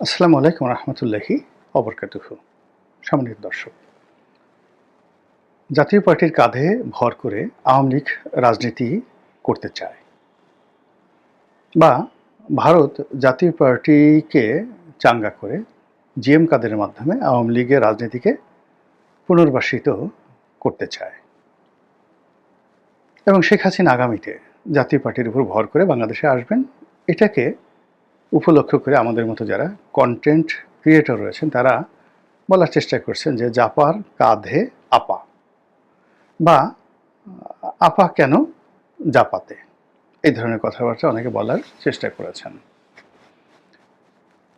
আসসালামু আলাইকুম রহমতুল্লাহি অবরকাতুহ। সম্মানিত দর্শক, জাতীয় পার্টির কাঁধে ভর করে আওয়ামী লীগ রাজনীতি করতে চায় বা ভারত জাতীয় পার্টিকে চাঙ্গা করে জিএম কাদের মাধ্যমে আওয়ামী লীগের রাজনীতিকে পুনর্বাসিত করতে চায়। এবং শেখ হাসিনা আগামীতে জাতীয় পার্টির উপর ভর করে বাংলাদেশে আসবেন, এটাকে উপলক্ষ করে আমাদের মতো যারা কন্টেন্ট ক্রিয়েটর রয়েছেন, তারা বলার চেষ্টা করছেন যে জাপার কাঁধে আপা বা আপা কেন জাপাতে? এই ধরনের কথাবার্তা অনেকে বলার চেষ্টা করেছেন।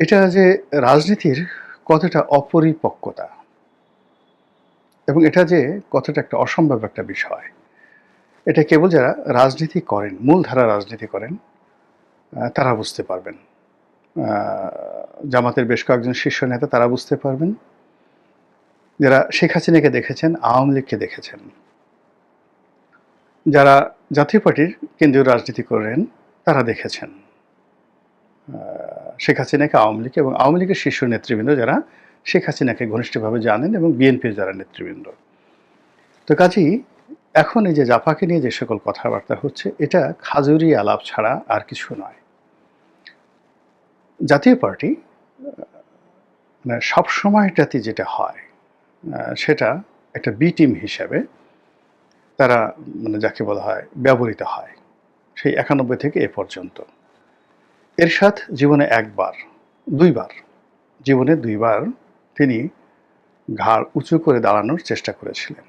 এটা যে রাজনীতির কতটা অপরিপক্কতা এবং এটা যে কতটা একটা অসম্ভব একটা বিষয়, এটা কেবল যারা রাজনীতি করেন, মূলধারা রাজনীতি করেন তারা বুঝতে পারবেন। জামাতের বেশ কয়েকজন শীর্ষ নেতা, তারা বুঝতে পারবেন। যারা শেখ হাসিনাকে দেখেছেন, আওয়ামী লীগকে দেখেছেন। যারা জাতীয় পার্টির কেন্দ্রীয় রাজনীতি করেন, তারা দেখেছেন। শেখ হাসিনাকে আওয়ামী লীগ এবং আওয়ামী লীগের শীর্ষ নেতৃবৃন্দ যারা, শেখ হাসিনাকে ঘনিষ্ঠভাবে জানেন এবং বিএনপির যারা নেতৃবৃন্দ। তো কাজেই এখন এই যে জাপাকে নিয়ে যে সকল কথাবার্তা হচ্ছে, এটা খাজুরি আলাপ ছাড়া আর কিছু নয়। জাতীয় পার্টি মানে সবসময়টাতে যেটা হয় সেটা একটা বি টিম হিসাবে তারা মানে যাকে বলা হয়, ব্যবহৃত হয়, সেই একানব্বই থেকে এ পর্যন্ত। এরশাদ জীবনে একবার, দুইবার, জীবনে দুইবার তিনি ঘাড় উঁচু করে দাঁড়ানোর চেষ্টা করেছিলেন।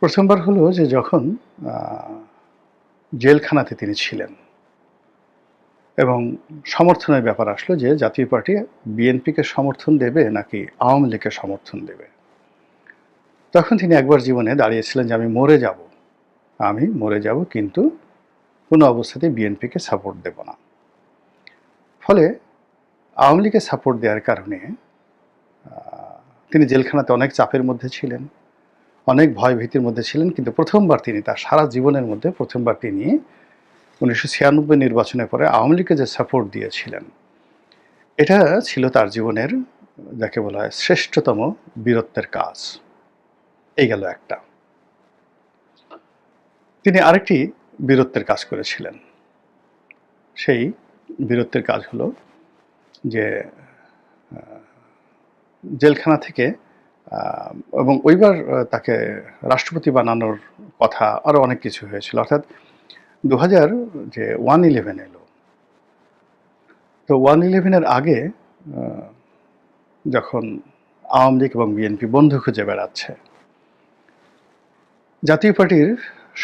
প্রথমবার হলো যে যখন জেলখানাতে তিনি ছিলেন। এবং সমর্থনের ব্যাপার আসলো যে জাতীয় পার্টি বিএনপিকে সমর্থন দেবে নাকি আওয়ামী লীগকে সমর্থন দেবে। তখন তিনি একবার জীবনে দাঁড়িয়েছিলেন যে আমি মরে যাব। আমি মরে যাব কিন্তু কোনো অবস্থাতেই বিএনপিকে সাপোর্ট দেব না। ফলে আওয়ামী লীগকে সাপোর্ট দেওয়ার কারণে তিনি জেলখানাতে অনেক চাপের মধ্যে ছিলেন, অনেক ভয় ভীতির মধ্যে ছিলেন, কিন্তু প্রথমবার তিনি তার সারা জীবনের মধ্যে প্রথমবার তিনি উনিশশো ছিয়ানব্বই নির্বাচনের পরে আওয়ামী লীগকে যে সাপোর্ট দিয়েছিলেন, এটা ছিল তার জীবনের যাকে বলা হয় শ্রেষ্ঠতম বীরত্বের কাজ। এই গেল একটা। তিনি আরেকটি বীরত্বের কাজ করেছিলেন। সেই বীরত্বের কাজ হলো যে জেলখানা থেকে এবং ওইবার তাকে রাষ্ট্রপতি বানানোর কথা আরও অনেক কিছু হয়েছিল। অর্থাৎ দু হাজার যে ওয়ান ইলেভেন এলো। তো ওয়ান ইলেভেনের আগে যখন আওয়ামী লীগ এবং বিএনপি বন্ধু খুঁজে বেড়াচ্ছে, জাতীয় পার্টির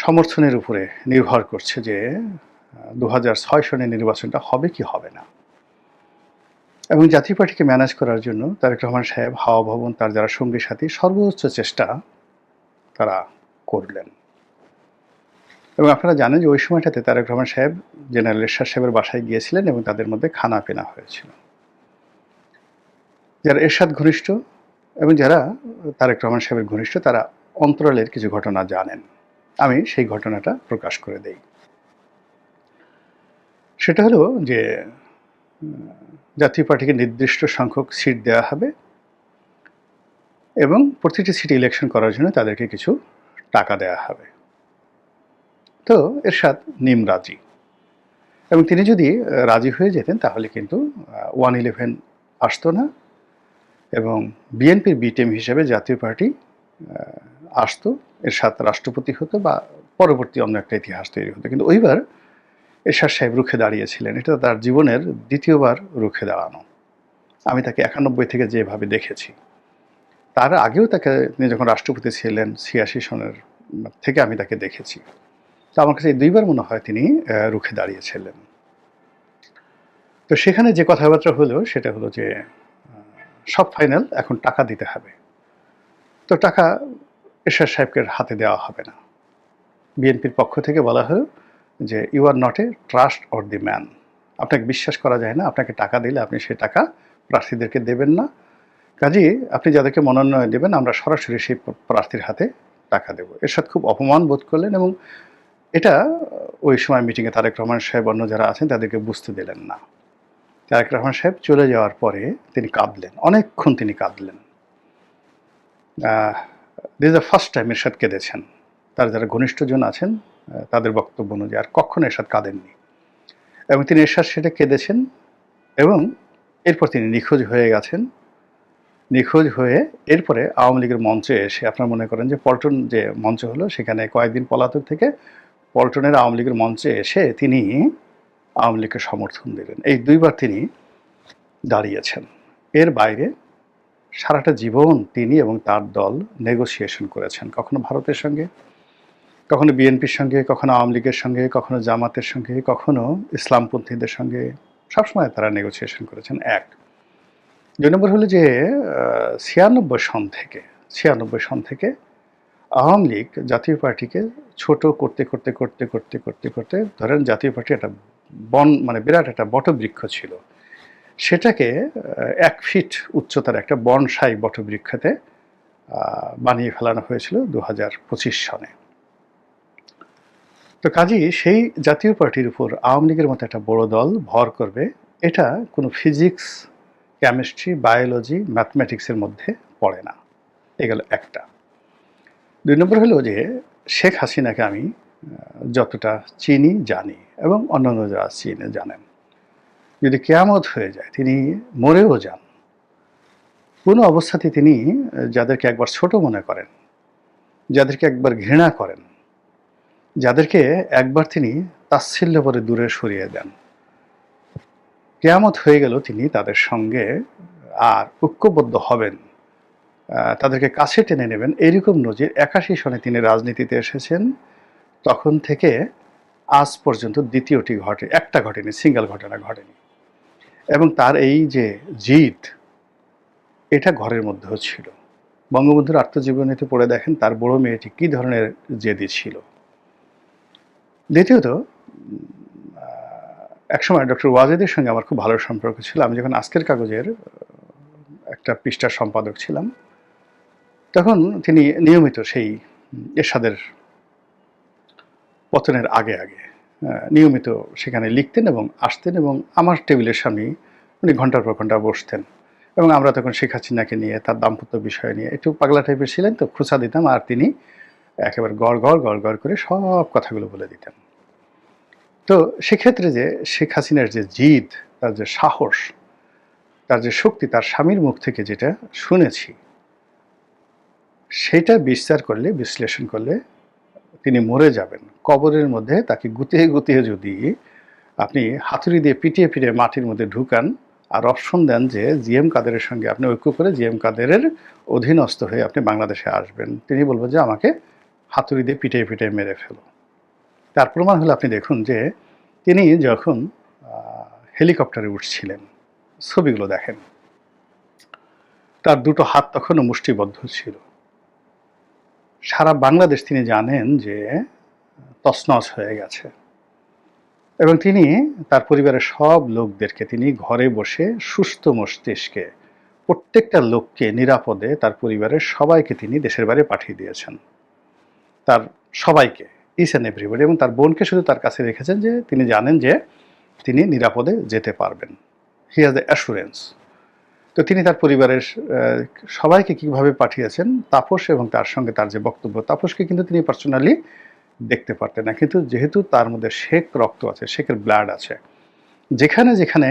সমর্থনের উপরে নির্ভর করছে যে দু হাজার ছয় সনের নির্বাচনটা হবে কি হবে না। এবং জাতীয় পার্টিকে ম্যানেজ করার জন্য তারেক রহমান সাহেব, হাওয়া ভবন, তার যারা সঙ্গী সাথী, সর্বোচ্চ চেষ্টা তারা করলেন। এবং আপনারা জানেন যে ওই সময়টাতে তারেক রহমান সাহেব জেনারেল এরশাদ সাহেবের বাসায় গিয়েছিলেন এবং তাদের মধ্যে খানা পেনা হয়েছিল। যারা এরশাদ ঘনিষ্ঠ এবং যারা তারেক রহমান সাহেবের ঘনিষ্ঠ, তারা অন্তরালের কিছু ঘটনা জানেন। আমি সেই ঘটনাটা প্রকাশ করে দেই। সেটা হলো যে জাতীয় পার্টিকে নির্দিষ্ট সংখ্যক সিট দেওয়া হবে এবং প্রতিটি সিটি ইলেকশন করার জন্য তাদেরকে কিছু টাকা দেওয়া হবে। তো এরশাদ নিম রাজি। এবং তিনি যদি রাজি হয়ে যেতেন, তাহলে কিন্তু ওয়ান ইলেভেন আসতো না। এবং বিএনপির বি টিম হিসেবে জাতীয় পার্টি আসতো। এরশাদ রাষ্ট্রপতি হতো বা পরবর্তী অন্য একটা ইতিহাস তৈরি হতো। কিন্তু ওইবার এরশাদ সাহেব রুখে দাঁড়িয়েছিলেন। এটা তার জীবনের দ্বিতীয়বার রুখে দাঁড়ানো। আমি তাকে একানব্বই থেকে যেভাবে দেখেছি। তার আগেও তাকে, তিনি যখন রাষ্ট্রপতি ছিলেন, ছিয়াশি সনের থেকে আমি তাকে দেখেছি। তো আমার কাছে দুইবার মনে হয় তিনি রুখে দাঁড়িয়েছিলেন। তো সেখানে যে কথাবার্তা হলো, সেটা হলো যে সব ফাইনাল এখন টাকা দিতে হবে। তো টাকা এরশাদ সাহেবকে হাতে দেওয়া হবে না। বিএনপির পক্ষ থেকে বলা হলো যে you are not a trust or the man আপনাকে বিশ্বাস করা যায় না, আপনাকে টাকা দিলে আপনি সে টাকা প্রার্থীদেরকে দেবেন না। কাজেই আপনি যাদেরকে মনোনয়ন দেবেন, আমরা সরাসরি সেই প্রার্থীর হাতে টাকা দেব। এরশাদ খুব অপমান বোধ করলেন এবং এটা ওই সময় মিটিংয়ে তারেক রহমান সাহেব অন্য যারা আছেন তাদেরকে বুঝতে দিলেন না। তারেক রহমান সাহেব চলে যাওয়ার পরে তিনি কাঁদলেন, অনেকক্ষণ তিনি কাঁদলেন। This the first time Ershad কেঁদেছেন। তার যারা ঘনিষ্ঠজন আছেন তাদের বক্তব্য অনুযায়ী আর কখনো এরশাদ কাঁদেননি। এবং তিনি এরশাদ সেটা কেঁদেছেন এবং এরপর তিনি নিখোঁজ হয়ে গেছেন। নিখোঁজ হয়ে এরপরে আওয়ামী লীগের মঞ্চে এসে আপনারা মনে করেন যে পল্টন যে মঞ্চ হলো, সেখানে কয়েকদিন পলাতক থেকে পল্টনের আওয়ামী লীগের মঞ্চে এসে তিনি আওয়ামী লীগকে সমর্থন দিলেন। এই দুইবার তিনি দাঁড়িয়েছেন। এর বাইরে সারাটা জীবন তিনি এবং তার দল নেগোসিয়েশন করেছেন। কখনো ভারতের সঙ্গে, কখনো বিএনপির সঙ্গে, কখনো আওয়ামী লীগের সঙ্গে, কখনো জামাতের সঙ্গে, কখনো ইসলামপন্থীদের সঙ্গে সবসময় তারা নেগোসিয়েশন করেছেন এক। দুই নম্বর হলো যে ছিয়ানব্বই সন থেকে, ছিয়ানব্বই সন থেকে আওয়ামী লীগ জাতীয় পার্টিকে ছোট করতে করতে করতে করতে করতে করতে ধরেন জাতীয় পার্টি একটা বন মানে বিরাট একটা বটবৃক্ষ ছিল। সেটাকে এক ফিট উচ্চতার একটা বনসাই বটবৃক্ষতে বানিয়ে ফেলানো হয়েছিল দু হাজার পঁচিশ সনে তো কাজেই সেই জাতীয় পার্টির উপর আওয়ামী লীগের মতো একটা বড় দল ভর করবে, এটা কোনো ফিজিক্স, কেমিস্ট্রি, বায়োলজি, ম্যাথমেটিক্সের মধ্যে পড়ে না। এগুলো একটা। দুই নম্বর হলো যে শেখ হাসিনাকে আমি যতটা চিনি, জানি এবং অন্যান্য যারা চিনে জানেন। যদি কেয়ামত হয়ে যায়, তিনি মরেও যান। কোনো অবস্থাতে তিনি যাদেরকে একবার ছোট মনে করেন, যাদেরকে একবার ঘৃণা করেন, যাদেরকে একবার তিনি তাচ্ছিল্য করে দূরে সরিয়ে দেন, কেয়ামত হয়ে গেল তিনি তাদের সঙ্গে আর ঐক্যবদ্ধ হবেন তাদেরকে কাছে টেনে নেবেন। এরকম নজির একাশি সনে তিনি রাজনীতিতে এসেছেন। তখন থেকে আজ পর্যন্ত দ্বিতীয়টি ঘটে, একটা ঘটেনি, সিঙ্গেল ঘটনা ঘটেনি। এবং তার এই যে জিদ, এটা ঘরের মধ্যেও ছিল। বঙ্গবন্ধুর আত্মজীবনীতে পড়ে দেখেন তার বড় মেয়েটি কী ধরনের জেদি ছিল। দ্বিতীয়ত একসময় ডক্টর ওয়াজেদের সঙ্গে আমার খুব ভালো সম্পর্ক ছিল। আমি যখন আজকের কাগজের একটা পৃষ্ঠার সম্পাদক ছিলাম তখন তিনি নিয়মিত সেই এরশাদের পতনের আগে আগে নিয়মিত সেখানে লিখতেন এবং আসতেন এবং আমার টেবিলের সামনে উনি ঘণ্টার পর ঘণ্টা বসতেন। এবং আমরা তখন শেখ হাসিনাকে নিয়ে, তার দাম্পত্য বিষয় নিয়ে একটু পাগলা টাইপের ছিলেন তো, খুঁচা দিতাম আর তিনি একেবারে গড় গড় গড় গড় করে সব কথাগুলো বলে দিতেন। তো সেক্ষেত্রে যে শেখ হাসিনার যে জিদ, তার যে সাহস, তার যে শক্তি, তার স্বামীর মুখ থেকে যেটা শুনেছি সেটা বিস্তার করলে, বিশ্লেষণ করলে তিনি মরে যাবেন। কবরের মধ্যে তাকে গুতিয়ে গুতিয়ে যদি আপনি হাতুড়ি দিয়ে পিটিয়ে পিটিয়ে মাটির মধ্যে ঢুকান আর অপশন দেন যে জিএম কাদেরের সঙ্গে আপনি ঐক্য করে জিএম কাদেরের অধীনস্থ হয়ে আপনি বাংলাদেশে আসবেন। তিনি বলবেন যে আমাকে হাতুড়ি দিয়ে পিটিয়ে পিটিয়ে মেরে ফেলো। তার প্রমাণ হলো আপনি দেখুন যে তিনি যখন হেলিকপ্টারে উঠছিলেন, ছবিগুলো দেখেন। তার দুটো হাত তখনও মুষ্টিবদ্ধ ছিল। সারা বাংলাদেশ তিনি জানেন যে তছনছ হয়ে গেছে। এবং তিনি তার পরিবারের সব লোকদেরকে, তিনি ঘরে বসে সুস্থ মস্তিষ্কে প্রত্যেকটা লোককে নিরাপদে তার পরিবারের সবাইকে তিনি দেশের বাইরে পাঠিয়ে দিয়েছেন। তার সবাইকে ইস অ্যান্ড এভরিবডি এবং তার বোনকে শুধু তার কাছে রেখেছেন যে তিনি জানেন যে তিনি নিরাপদে যেতে পারবেন। হি হ্যাজ দ্য অ্যাসুরেন্স তো তিনি তার পরিবারের সবাইকে কীভাবে পাঠিয়েছেন, তাপস এবং তার সঙ্গে তার যে বক্তব্য, তাপসকে কিন্তু তিনি পার্সোনালি দেখতে পারতেন না। কিন্তু যেহেতু তার মধ্যে শেখ রক্ত আছে শেখের ব্লাড আছে, যেখানে যেখানে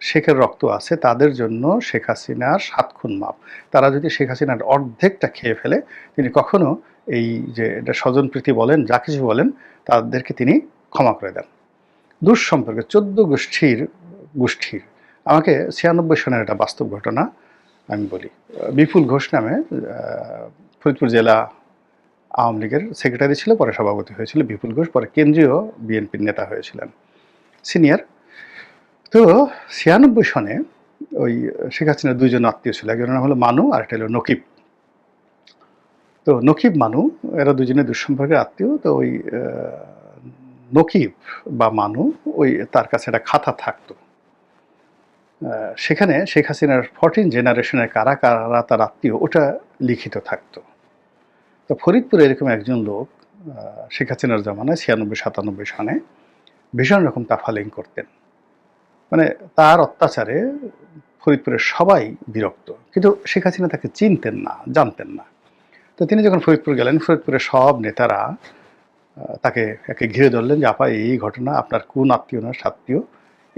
শেখের রক্ত আছে, তাদের জন্য শেখ হাসিনার সাত খুন মাপ। তারা যদি শেখ হাসিনার অর্ধেকটা খেয়ে ফেলে, তিনি কখনো এই যে এটা স্বজনপ্রীতি বলেন, যা কিছু বলেন, তাদেরকে তিনি ক্ষমা করে দেন। দুঃসম্পর্কে চোদ্দ গোষ্ঠীর গোষ্ঠীর আমাকে ছিয়ানব্বই সনের একটা বাস্তব ঘটনা আমি বলি। বিপুল ঘোষ নামে ফরিদপুর জেলা আওয়ামী লীগের সেক্রেটারি ছিল, পরে সভাপতি হয়েছিল বিপুল ঘোষ, পরে কেন্দ্রীয় বিএনপির নেতা হয়েছিলেন, সিনিয়র। তো ছিয়ানব্বই সনে ওই শেখ হাসিনার দুইজন আত্মীয় ছিল, একজনের নাম হলো মানু আর একটা হলো নকিব। তো নকিব, মানু, এরা দুজনে দুঃসম্পর্কের আত্মীয়, তো ওই নকিব বা মানু, ওই তার কাছে একটা খাতা থাকতো। সেখানে শেখ হাসিনার ফোরটিন জেনারেশনের কারা কারা তার আত্মীয়, ওটা লিখিত থাকতো। তো ফরিদপুরে এরকম একজন লোক শেখ হাসিনার জামানায় ছিয়ানব্বই, সাতানব্বই সনে ভীষণ রকম তাফালিং করতেন। মানে তার অত্যাচারে ফরিদপুরের সবাই বিরক্ত, কিন্তু শেখ হাসিনা তাকে চিনতেন না, জানতেন না। তো তিনি যখন ফরিদপুর গেলেন, ফরিদপুরের সব নেতারা তাকে একে ঘিরে ধরলেন যে, আপা, এই ঘটনা আপনার কোন আত্মীয় না সাত্মীয়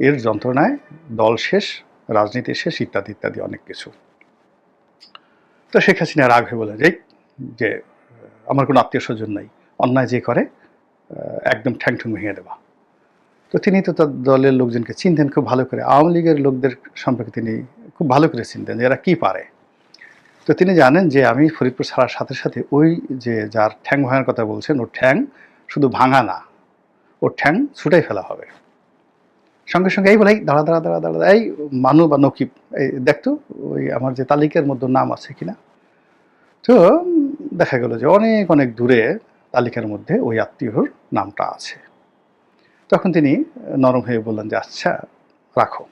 এর যন্ত্রণায় দল শেষ, রাজনীতি শেষ, ইত্যাদি ইত্যাদি অনেক কিছু। তো শেখ হাসিনা রাগ হয়ে বলে যে, আমার কোনো আত্মীয় স্বজন নাই, অন্যায় যে করে একদম ঠ্যাং ঠুং ভেঙে দেওয়া তো তিনি তো তার দলের লোকজনকে চিনতেন, খুব ভালো করে। আওয়ামী লীগের লোকদের সম্পর্কে তিনি খুব ভালো করে চিনতেন যে এরা কী পারে। তো তিনি জানেন যে, আমি ফরিদপুর ছাড়ার সাথে সাথে ওই যে, যার ঠ্যাং ভাঙার কথা বলছেন, ওর ঠ্যাং শুধু ভাঙা না, ওর ঠ্যাং ছুটাই ফেলা হবে। সঙ্গে সঙ্গে এই বলে দাঁড়া দাঁড়া দাঁড়া দাঁড়া এই মানু বা নকিব, এই দেখতো ওই আমার যে তালিকার মধ্যে নাম আছে কিনা। তো, দেখা গেল যে অনেক অনেক দূরে তালিকার মধ্যে ওই আত্মীয়র নামটা আছে। তখন তিনি নরম হয়ে বললেন যে আচ্ছা রাখো।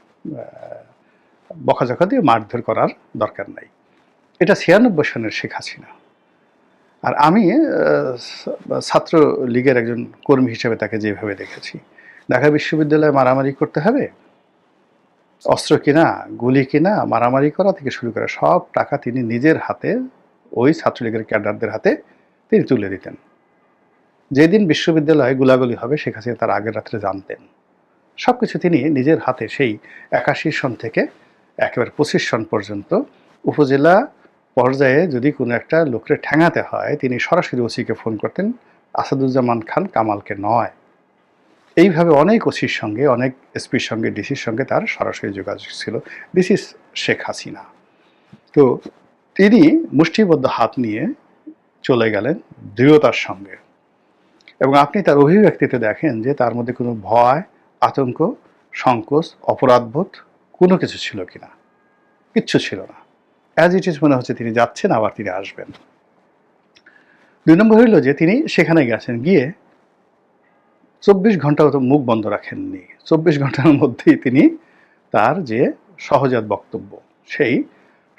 বকাঝকা দিয়ে মারধর করার দরকার নাই। এটা ছিয়ানব্বই সনের শেখ হাসিনা। আর আমি ছাত্র লীগের একজন কর্মী হিসেবে তাকে যেভাবে দেখেছি ঢাকা বিশ্ববিদ্যালয়ে মারামারি করতে হবে? অস্ত্র কিনা, গুলি কিনা, মারামারি করা থেকে শুরু করে সব টাকা তিনি নিজের হাতে, ওই ছাত্রলীগের ক্যাডারদের হাতে তিনি তুলে দিতেন। যেদিন বিশ্ববিদ্যালয়ে গুলাগুলি হবে হাসিনা তার আগের রাত্রে জানতেন। সব কিছু তিনি নিজের হাতে সেই একাশি সন থেকে একেবারে পঁচিশ সন পর্যন্ত উপজেলা পর্যায়ে যদি কোনো একটা লোকরে ঠ্যাঙাতে হয়, তিনি সরাসরি ওসিকে ফোন করতেন, আসাদুজ্জামান খান কামালকে নয়। এইভাবে অনেক ওসির সঙ্গে, অনেক এসপির সঙ্গে, ডিসির সঙ্গে তার সরাসরি যোগাযোগ ছিল। This is Sheikh Hasina. তো তিনি মুষ্টিবদ্ধ হাত নিয়ে চলে গেলেন দৃঢ়তার সঙ্গে। এবং আপনি তার অভিব্যক্তিতে দেখেন যে তার মধ্যে কোনো ভয়, আতঙ্ক, সংকোচ, অপরাধবোধ কোনো কিছু ছিল কিনা কিচ্ছু ছিল না। অ্যাজ ইট ইজ মনে হচ্ছে তিনি যাচ্ছেন, আবার তিনি আসবেন। দুই নম্বর হইল যে তিনি সেখানে গেছেন, গিয়ে চব্বিশ ঘন্টাও তো মুখ বন্ধ রাখেননি। চব্বিশ ঘণ্টার মধ্যেই তিনি তার যে সহজাত বক্তব্য, সেই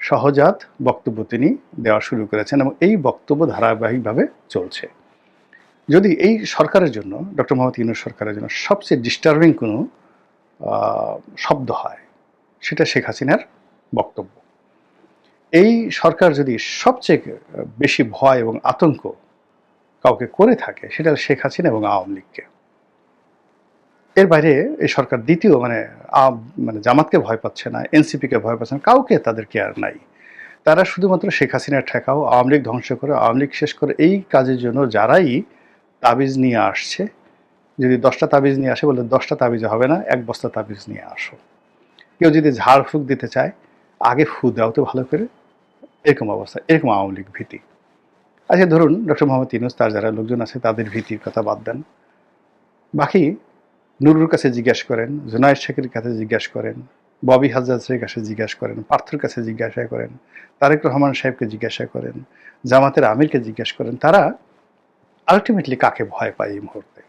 সহজাত বক্তব্য তিনি দেওয়া শুরু করেছেন এবং এই বক্তব্য ধারাবাহিকভাবে চলছে। যদি এই সরকারের জন্য, ডক্টর মোহাম্মদ ইউনুস সরকারের জন্য সবচেয়ে ডিস্টার্বিং কোনো শব্দ হয়, সেটা শেখ হাসিনার বক্তব্য। এই সরকার যদি সবচেয়ে বেশি ভয় এবং আতঙ্ক কাউকে করে থাকে, সেটা শেখ হাসিনা এবং আওয়ামী লীগকে। এর বাইরে এই সরকার দ্বিতীয় মানে মানে জামাতকে ভয় পাচ্ছে না, এনসিপিকে ভয় পাচ্ছে না, কাউকে তাদের কেয়ার নাই। তারা শুধুমাত্র শেখ হাসিনার ঠেকাও, আওয়ামী লীগ ধ্বংস করে, আওয়ামী লীগ শেষ করে এই কাজের জন্য যারাই তাবিজ নিয়ে আসছে, যদি দশটা তাবিজ নিয়ে আসে বলে দশটা তাবিজ হবে না, এক বস্তা তাবিজ নিয়ে আসো। কেউ যদি ঝাড়ফুঁক দিতে চায়, আগে ফু দাও তো ভালো করে, এরকম অবস্থা, এরকম আওয়ামী লীগ ভীতি। আচ্ছা ধরুন ডক্টর মোহাম্মদ ইউনুস, তার যারা লোকজন আছে, তাদের ভীতির কথা বাদ দেন। বাকি নুরুর কাছে জিজ্ঞাসা করেন, জুনায়দ শেখের কাছে জিজ্ঞাসা করেন, ববি হাজাজের কাছে জিজ্ঞাসা করেন, পার্থর কাছে জিজ্ঞাসা করেন, তারেক রহমান সাহেবকে জিজ্ঞাসা করেন, জামাতের আমিরকে জিজ্ঞাসা করেন, তারা আলটিমেটলি কাকে ভয় পায় এই মুহূর্তে?